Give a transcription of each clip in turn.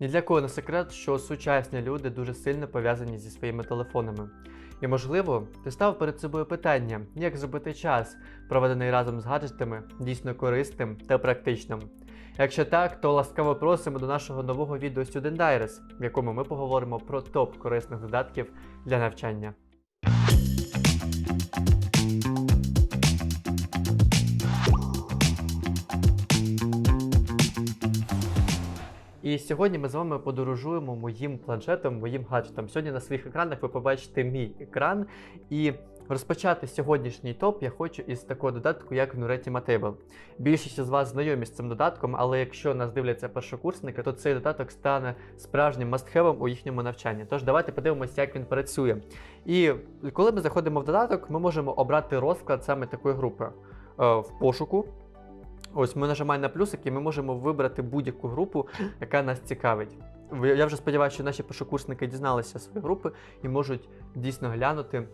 Ні для кого не секрет, що сучасні люди дуже сильно пов'язані зі своїми телефонами. І можливо, ти став перед собою питання, як зробити час, проведений разом з гаджетами, дійсно корисним та практичним. Якщо так, то ласкаво просимо до нашого нового відео Student Diaries, в якому ми поговоримо про топ корисних додатків для навчання. І сьогодні ми з вами подорожуємо моїм планшетом, моїм гаджетом. Сьогодні на своїх екранах ви побачите мій екран. І розпочати сьогоднішній топ я хочу із такого додатку, як Nuretima Table. Більшість з вас знайомі з цим додатком, але якщо нас дивляться першокурсники, то цей додаток стане справжнім мастхевом у їхньому навчанні. Тож давайте подивимося, як він працює. І коли ми заходимо в додаток, ми можемо обрати розклад саме такої групи Е, в пошуку. Ось ми нажимаємо на плюсик і ми можемо вибрати будь-яку групу, яка нас цікавить. Ви- Я вже сподіваюся, що наші першокурсники дізналися свої групи і можуть дійсно глянути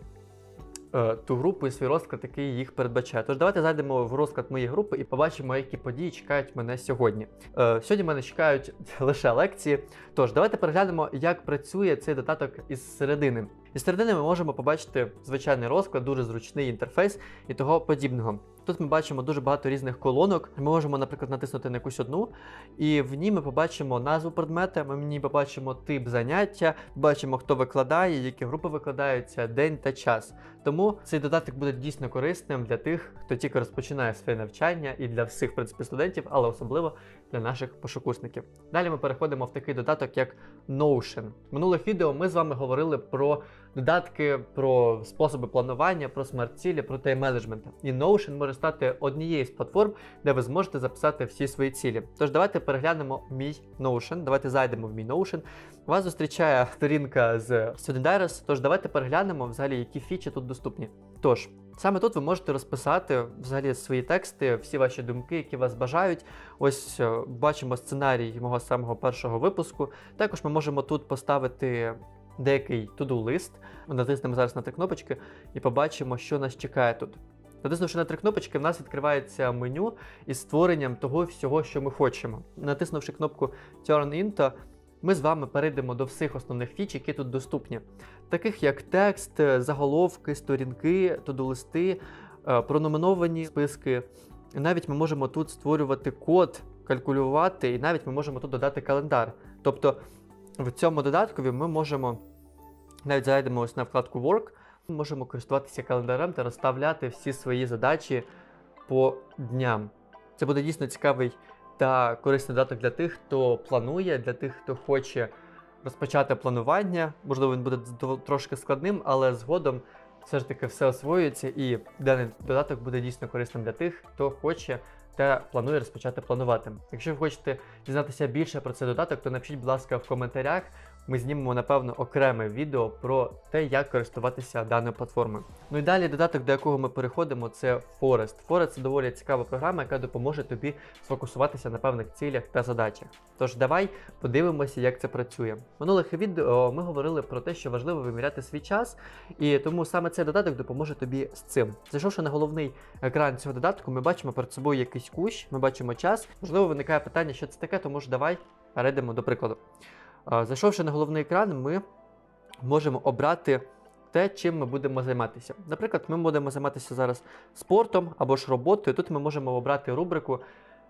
е, ту групу і свій розклад, який їх передбачає. Тож давайте зайдемо в розклад моєї групи і побачимо, які події чекають мене сьогодні. Е, сьогодні мене чекають лише лекції. Тож давайте переглянемо, як працює цей додаток із середини. Із середини ми можемо побачити звичайний розклад, дуже зручний інтерфейс і того подібного. Тут ми бачимо дуже багато різних колонок. Ми можемо, наприклад, натиснути на якусь одну, і в ній ми побачимо назву предмета, ми в побачимо тип заняття, бачимо, хто викладає, які групи викладаються, день та час. Тому цей додаток буде дійсно корисним для тих, хто тільки розпочинає своє навчання, і для всіх в принципі студентів, але особливо для наших першокурсників. Далі ми переходимо в такий додаток, як Notion. В минулих відео ми з вами говорили про додатки, про способи планування, про смарт-цілі, про тайм-менеджмент. І Notion може стати однією з платформ, де ви зможете записати всі свої цілі. Тож давайте переглянемо мій Notion. Давайте зайдемо в мій Notion. Вас зустрічає сторінка з Student Diaries, Тож давайте переглянемо взагалі, які фічі тут доступні. Тож. Саме тут ви можете розписати взагалі свої тексти, всі ваші думки, які вас бажають. Ось е, бачимо сценарій мого самого першого випуску. Також ми можемо тут поставити деякий to-do лист. Натиснемо зараз на три кнопочки і побачимо, що нас чекає тут. Натиснувши на три кнопочки, в нас відкривається меню із створенням того всього, що ми хочемо. Натиснувши кнопку Turn Into, ми з вами перейдемо до всіх основних фіч, які тут доступні, таких як текст, заголовки, сторінки, тодолисти, е, списки. Навіть ми можемо тут створювати код, калькулювати, і навіть ми можемо тут додати календар. Тобто в цьому додаткові ми можемо навіть зайдемо ось на вкладку Work, ми можемо користуватися календарем та розставляти всі свої задачі по дням. Це буде дійсно цікавий та корисний додаток для тих, хто планує, для тих, хто хоче розпочати планування. Можливо, він буде трошки складним, але згодом все ж таки все освоюється, і даний додаток буде дійсно корисним для тих, хто хоче та планує розпочати планувати. Якщо ви хочете дізнатися більше про цей додаток, то напишіть, будь ласка, в коментарях. Ми знімемо, напевно, окреме відео про те, як користуватися даною платформою. Ну і далі додаток, до якого ми переходимо, це Forest. Forest це доволі цікава програма, яка допоможе тобі сфокусуватися на певних цілях та задачах. Тож давай подивимося, як це працює. В минулих відео ми говорили про те, що важливо виміряти свій час, і тому саме цей додаток допоможе тобі з цим. Зайшовши на головний екран цього додатку, ми бачимо перед собою якийсь кущ, ми бачимо час. Можливо, виникає питання, що це таке, тому ж давай перейдемо до прикладу. Зайшовши на головний екран, ми можемо обрати те, чим ми будемо займатися. Наприклад, ми будемо займатися зараз спортом або ж роботою. Тут ми можемо обрати рубрику,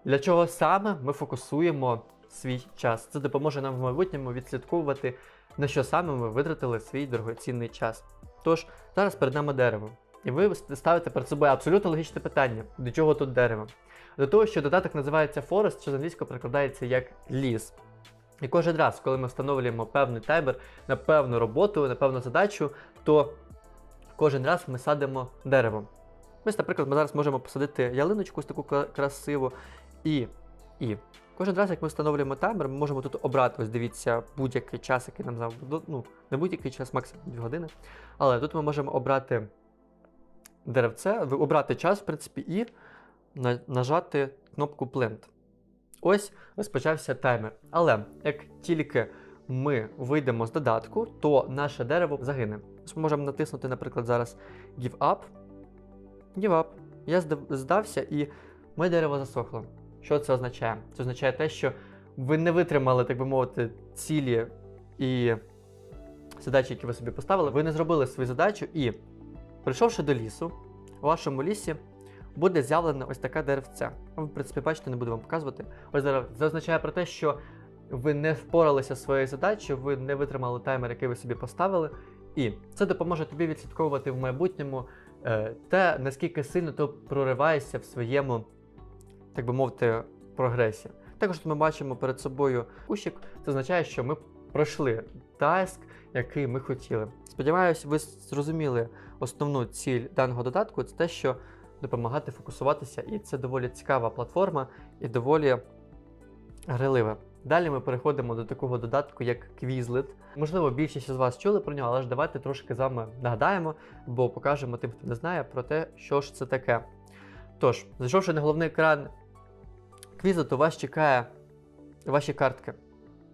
для чого саме ми фокусуємо свій час. Це допоможе нам в майбутньому відслідковувати, на що саме ми витратили свій дорогоцінний час. Тож, зараз перед нами дерево. І ви ставите перед собою абсолютно логічне питання: до чого тут дерево? До того, що додаток називається Forest, що з англійського перекладається як ліс. І кожен раз, коли ми встановлюємо певний таймер на певну роботу, на певну задачу, то кожен раз ми садимо дерево. Ось, наприклад, ми зараз можемо посадити ялиночку таку красиву. І, і кожен раз, як ми встановлюємо таймер, ми можемо тут обрати, ось дивіться, будь-який час, який нам зав... ну, не будь-який час, максимум 2 години. Але тут ми можемо обрати деревце, обрати час, в принципі, і нажати кнопку Plant. Ось розпочався таймер. Але як тільки ми вийдемо з додатку, то наше дерево загине. Ми можемо натиснути, наприклад, зараз Give Up. Give Up. Я здався і моє дерево засохло. Що це означає? Це означає те, що ви не витримали, так би мовити, цілі і задачі, які ви собі поставили, ви не зробили свою задачу, і прийшовши до лісу, у вашому лісі буде з'явлена ось така деревця. Ви, в принципі, бачите, не буду вам показувати. Ось зараз це означає про те, що ви не впоралися своєю задачею, ви не витримали таймер, який ви собі поставили. І це допоможе тобі відслідковувати в майбутньому е, те, наскільки сильно ти прориваєшся в своєму, так би мовити, прогресі. Також ми бачимо перед собою кущик, це означає, що ми пройшли таск, який ми хотіли. Сподіваюся, ви зрозуміли основну ціль даного додатку це те, що допомагати фокусуватися, і це доволі цікава платформа і доволі грайлива. Далі ми переходимо до такого додатку, як Quizlet. Можливо, більшість з вас чули про нього, але ж давайте трошки з вами нагадаємо, бо покажемо тим, хто не знає, про те, що ж це таке. Тож, зайшовши на головний екран Quizlet, у вас чекає ваші картки.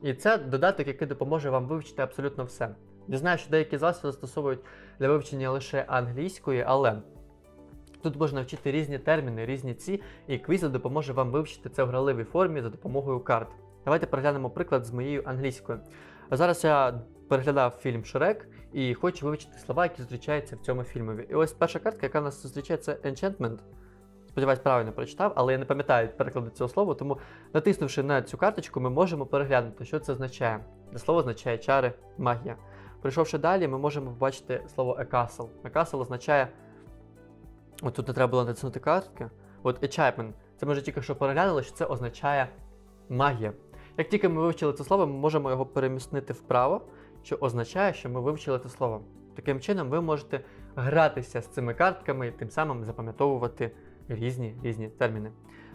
І це додаток, який допоможе вам вивчити абсолютно все. Я знаю, що деякі з вас застосовують для вивчення лише англійської, але тут можна вчити різні терміни, різні ці, і Quizlet допоможе вам вивчити це в граливій формі за допомогою карт. Давайте переглянемо приклад з моєю англійською. Зараз я переглядав фільм Шрек і хочу вивчити слова, які зустрічаються в цьому фільмові. І ось перша картка, яка в нас зустрічається, Enchantment. Сподіваюсь, правильно прочитав, але я не пам'ятаю перекладу цього слова, тому натиснувши на цю карточку, ми можемо переглянути, що це означає. Це слово означає чари, магія. Прийшовши далі, ми можемо побачити слово a castle. A castle означає. От тут не треба було натиснути картки. От enchantment. Це ми вже тільки що переглянули, що це означає магія. Як тільки ми вивчили це слово, ми можемо його перемістити вправо, що означає, що ми вивчили це слово. Таким чином, ви можете гратися з цими картками і тим самим запам'ятовувати різні різні терміни.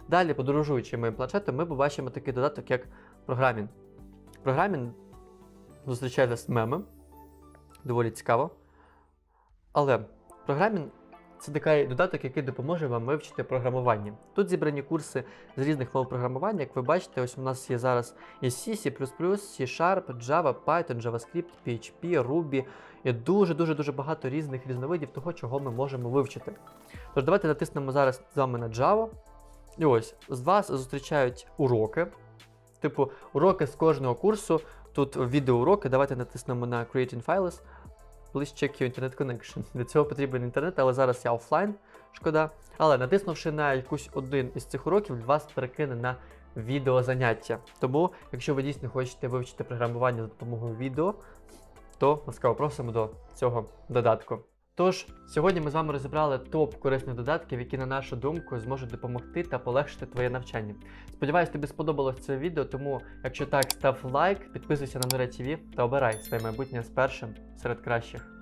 Далі, подорожуючи моїм планшетом, ми побачимо такий додаток, як програмінг. Програмінг зустрічається з мемом, доволі цікаво. Але програмінг це такий додаток, який допоможе вам вивчити програмування. Тут зібрані курси з різних мов програмування. Як ви бачите, ось у нас є зараз і C, C++, C-Sharp, Java, Python, JavaScript, PHP, Ruby. Є дуже-дуже дуже багато різних різновидів того, чого ми можемо вивчити. Тож давайте натиснемо зараз з вами на Java. І ось з вас зустрічають уроки. Типу, уроки з кожного курсу. Тут відеоуроки. Давайте натиснемо на Creating Files. Please check your connection. Для цього потрібен інтернет, але зараз я офлайн, шкода. Але натиснувши на якусь один із цих уроків, вас перекине на відеозаняття. Тому, якщо ви дійсно хочете вивчити програмування за допомогою відео, то ласкаво просимо до цього додатку. Тож, сьогодні ми з вами розібрали топ корисних додатків, які, на нашу думку, зможуть допомогти та полегшити твоє навчання. Сподіваюсь, тобі сподобалось це відео, тому якщо так, став лайк, підписуйся на Нуре ТВ та обирай своє майбутнє з першим серед кращих.